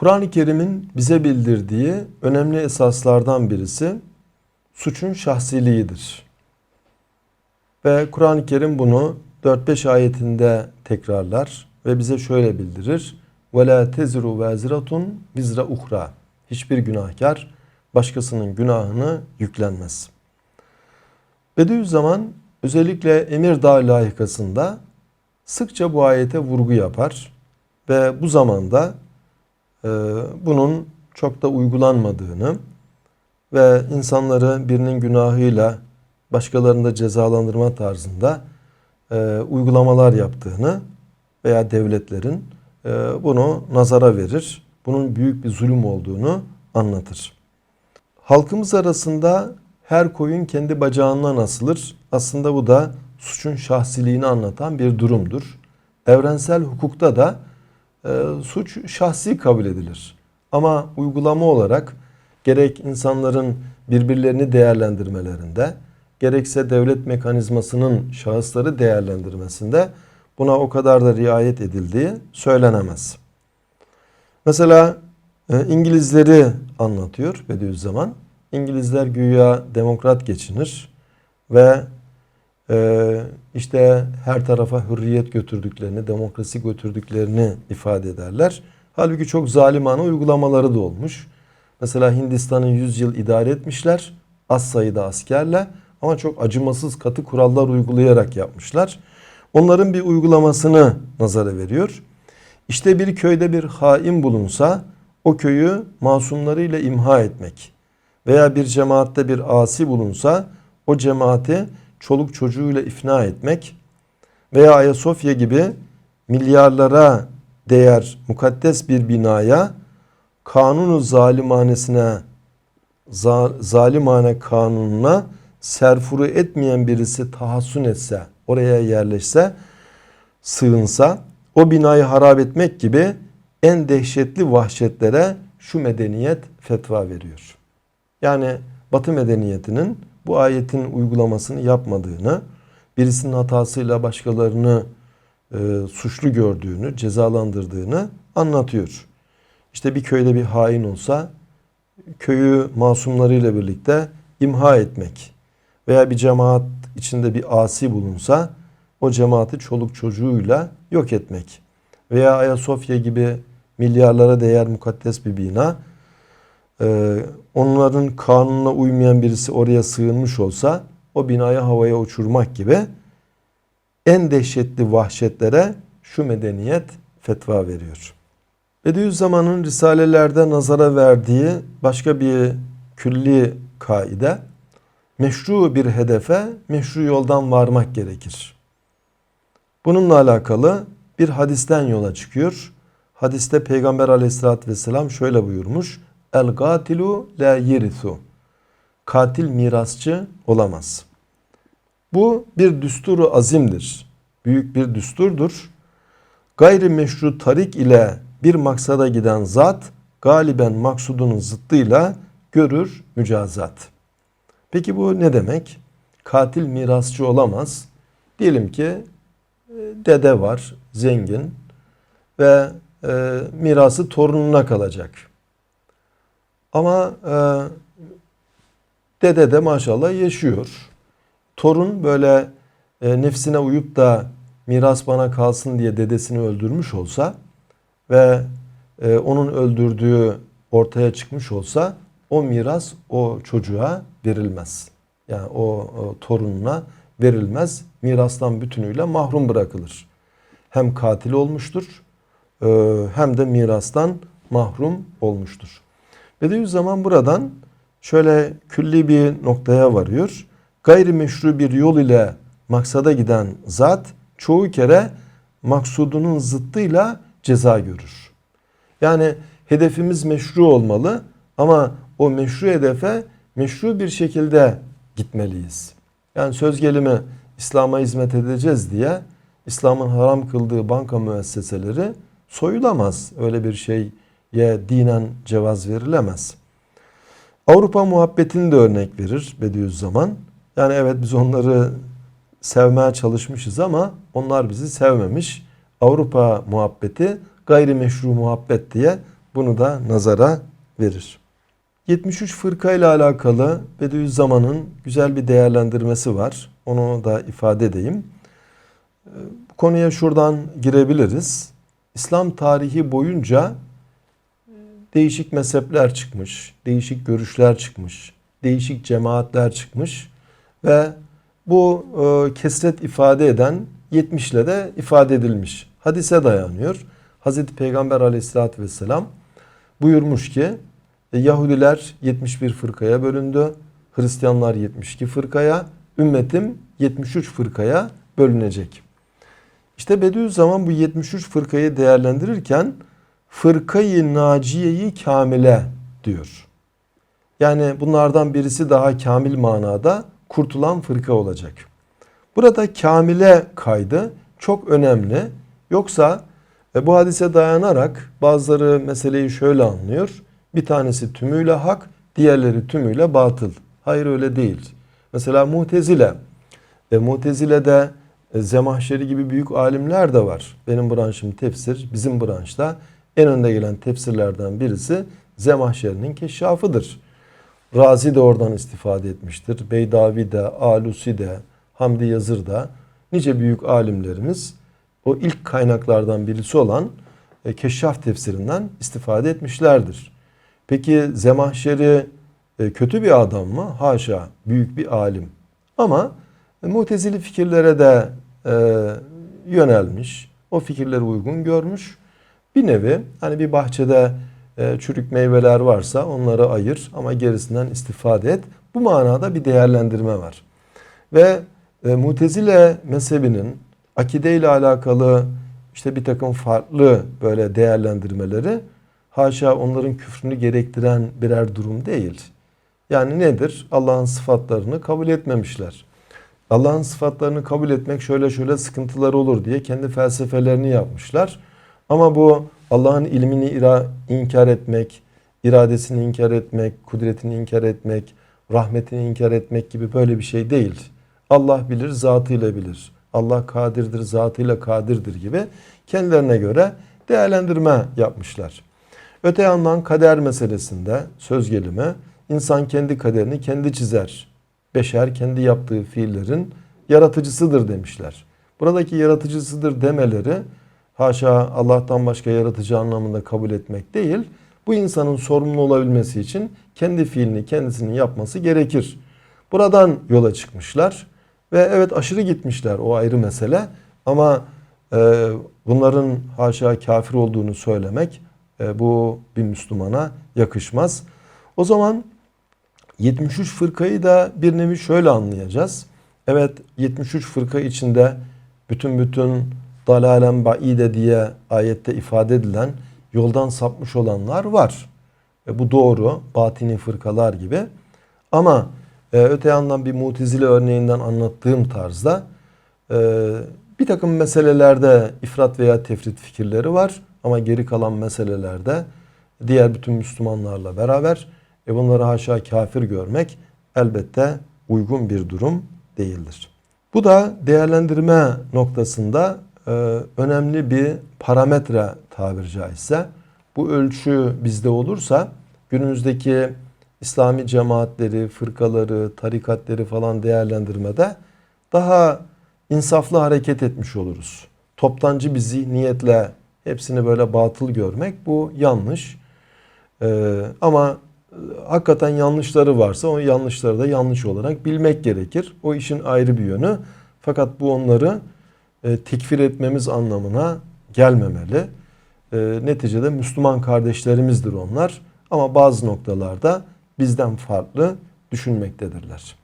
Kur'an-ı Kerim'in bize bildirdiği önemli esaslardan birisi suçun şahsiliğidir. Ve Kur'an-ı Kerim bunu 4-5 ayetinde tekrarlar ve bize şöyle bildirir. وَلَا تَزِرُ وَازِرَةٌ vizra uhra. Hiçbir günahkar başkasının günahını yüklenmez. Bediüzzaman özellikle Emirdağ layıkasında sıkça bu ayete vurgu yapar ve bu zamanda bunun çok da uygulanmadığını ve insanları birinin günahıyla başkalarını da cezalandırma tarzında e, uygulamalar yaptığını veya devletlerin e, bunu nazara verir. Bunun büyük bir zulüm olduğunu anlatır. Halkımız arasında her koyun kendi bacağından asılır. Aslında bu da suçun şahsiliğini anlatan bir durumdur. Evrensel hukukta da e, suç şahsi kabul edilir. Ama uygulama olarak gerek insanların birbirlerini değerlendirmelerinde, gerekse devlet mekanizmasının şahısları değerlendirmesinde buna o kadar da riayet edildiği söylenemez. Mesela e, İngilizleri anlatıyor Bediüzzaman. İngilizler güya demokrat geçinir ve işte her tarafa hürriyet götürdüklerini, demokrasi götürdüklerini ifade ederler. Halbuki çok zalimane uygulamaları da olmuş. Mesela Hindistan'ı 100 yıl idare etmişler. Az sayıda askerle ama çok acımasız katı kurallar uygulayarak yapmışlar. Onların bir uygulamasını nazara veriyor. İşte bir köyde bir hain bulunsa o köyü masumlarıyla imha etmek veya bir cemaatte bir asi bulunsa o cemaati çoluk çocuğuyla ifna etmek veya Ayasofya gibi milyarlara değer mukaddes bir binaya kanunu zalimanesine zalimane kanununa serfuru etmeyen birisi tahassün etse, oraya yerleşse, sığınsa, o binayı harap etmek gibi en dehşetli vahşetlere şu medeniyet fetva veriyor. Yani Batı medeniyetinin bu ayetin uygulamasını yapmadığını, birisinin hatasıyla başkalarını e, suçlu gördüğünü, cezalandırdığını anlatıyor. İşte bir köyde bir hain olsa köyü masumlarıyla birlikte imha etmek veya bir cemaat içinde bir asi bulunsa o cemaati çoluk çocuğuyla yok etmek veya Ayasofya gibi milyarlara değer mukaddes bir bina e, onların kanununa uymayan birisi oraya sığınmış olsa o binayı havaya uçurmak gibi en dehşetli vahşetlere şu medeniyet fetva veriyor. Bediüzzaman'ın risalelerde nazara verdiği başka bir külli kaide meşru bir hedefe meşru yoldan varmak gerekir. Bununla alakalı bir hadisten yola çıkıyor. Hadiste Peygamber aleyhissalatü vesselam şöyle buyurmuş. El gatilu la yirisu. Katil mirasçı olamaz. Bu bir düsturu azimdir. Büyük bir düsturdur. Gayri meşru tarik ile bir maksada giden zat galiben maksudunun zıttıyla görür mücazat. Peki bu ne demek? Katil mirasçı olamaz. Diyelim ki e, dede var, zengin ve e, mirası torununa kalacak. Ama e, dede de maşallah yaşıyor. Torun böyle e, nefsine uyup da miras bana kalsın diye dedesini öldürmüş olsa ve e, onun öldürdüğü ortaya çıkmış olsa o miras o çocuğa verilmez. Yani o, o torununa verilmez. Mirastan bütünüyle mahrum bırakılır. Hem katil olmuştur e, hem de mirastan mahrum olmuştur. Bediüzzaman buradan şöyle külli bir noktaya varıyor. Gayrimeşru bir yol ile maksada giden zat çoğu kere maksudunun zıttıyla ceza görür. Yani hedefimiz meşru olmalı ama o meşru hedefe meşru bir şekilde gitmeliyiz. Yani söz gelimi İslam'a hizmet edeceğiz diye İslam'ın haram kıldığı banka müesseseleri soyulamaz. Öyle bir şeye dinen cevaz verilemez. Avrupa muhabbetini de örnek verir Bediüzzaman. Yani evet biz onları sevmeye çalışmışız ama onlar bizi sevmemiş. Avrupa muhabbeti gayrimeşru muhabbet diye bunu da nazara verir. 73 fırka ile alakalı Bediüzzaman'ın güzel bir değerlendirmesi var. Onu da ifade edeyim. Bu konuya şuradan girebiliriz. İslam tarihi boyunca değişik mezhepler çıkmış, değişik görüşler çıkmış, değişik cemaatler çıkmış ve bu e, kesret ifade eden 70 ile de ifade edilmiş. Hadise dayanıyor. Hazreti Peygamber aleyhissalatü vesselam buyurmuş ki e, Yahudiler 71 fırkaya bölündü. Hristiyanlar 72 fırkaya, ümmetim 73 fırkaya bölünecek. İşte Bediüzzaman bu 73 fırkayı değerlendirirken fırkayı naciyeyi kamile diyor. Yani bunlardan birisi daha kamil manada kurtulan fırka olacak. Burada kamile kaydı çok önemli. Yoksa e, bu hadise dayanarak bazıları meseleyi şöyle anlıyor. Bir tanesi tümüyle hak, diğerleri tümüyle batıl. Hayır öyle değil. Mesela Mutezile ve Mutezile'de e, Zemahşeri gibi büyük alimler de var. Benim branşım tefsir, bizim branşta en önde gelen tefsirlerden birisi Zemahşeri'nin keşşafıdır. Razi de oradan istifade etmiştir. Beydavi de, Alusi de, Hamdi Yazır da nice büyük alimlerimiz o ilk kaynaklardan birisi olan e, Keşşaf tefsirinden istifade etmişlerdir. Peki Zemahşeri e, kötü bir adam mı? Haşa, büyük bir alim. Ama e, mutezili fikirlere de e, yönelmiş. O fikirleri uygun görmüş. Bir nevi hani bir bahçede e, çürük meyveler varsa onları ayır ama gerisinden istifade et. Bu manada bir değerlendirme var. Ve e, Mutezile mezhebinin akide ile alakalı işte bir takım farklı böyle değerlendirmeleri haşa onların küfrünü gerektiren birer durum değil. Yani nedir? Allah'ın sıfatlarını kabul etmemişler. Allah'ın sıfatlarını kabul etmek şöyle şöyle sıkıntılar olur diye kendi felsefelerini yapmışlar. Ama bu Allah'ın ilmini ira, inkar etmek, iradesini inkar etmek, kudretini inkar etmek, rahmetini inkar etmek gibi böyle bir şey değil. Allah bilir, zatıyla bilir. Allah kadirdir, zatıyla kadirdir gibi kendilerine göre değerlendirme yapmışlar. Öte yandan kader meselesinde söz gelimi insan kendi kaderini kendi çizer. Beşer kendi yaptığı fiillerin yaratıcısıdır demişler. Buradaki yaratıcısıdır demeleri haşa Allah'tan başka yaratıcı anlamında kabul etmek değil. Bu insanın sorumlu olabilmesi için kendi fiilini kendisinin yapması gerekir. Buradan yola çıkmışlar ve evet aşırı gitmişler o ayrı mesele ama e, bunların haşa kafir olduğunu söylemek e, bu bir Müslümana yakışmaz. O zaman 73 fırkayı da bir nevi şöyle anlayacağız. Evet 73 fırka içinde bütün bütün dalalen ba'ide diye ayette ifade edilen yoldan sapmış olanlar var. E, bu doğru batini fırkalar gibi. Ama e, öte yandan bir mutezile örneğinden anlattığım tarzda e, bir takım meselelerde ifrat veya tefrit fikirleri var. Ama geri kalan meselelerde diğer bütün Müslümanlarla beraber e bunları haşa kafir görmek elbette uygun bir durum değildir. Bu da değerlendirme noktasında önemli bir parametre tabir caizse. Bu ölçü bizde olursa günümüzdeki İslami cemaatleri, fırkaları, tarikatleri falan değerlendirmede daha insaflı hareket etmiş oluruz. Toptancı bir zihniyetle hepsini böyle batıl görmek bu yanlış. Ee, ama e, hakikaten yanlışları varsa o yanlışları da yanlış olarak bilmek gerekir. O işin ayrı bir yönü. Fakat bu onları e, tekfir etmemiz anlamına gelmemeli. E, neticede Müslüman kardeşlerimizdir onlar. Ama bazı noktalarda bizden farklı düşünmektedirler.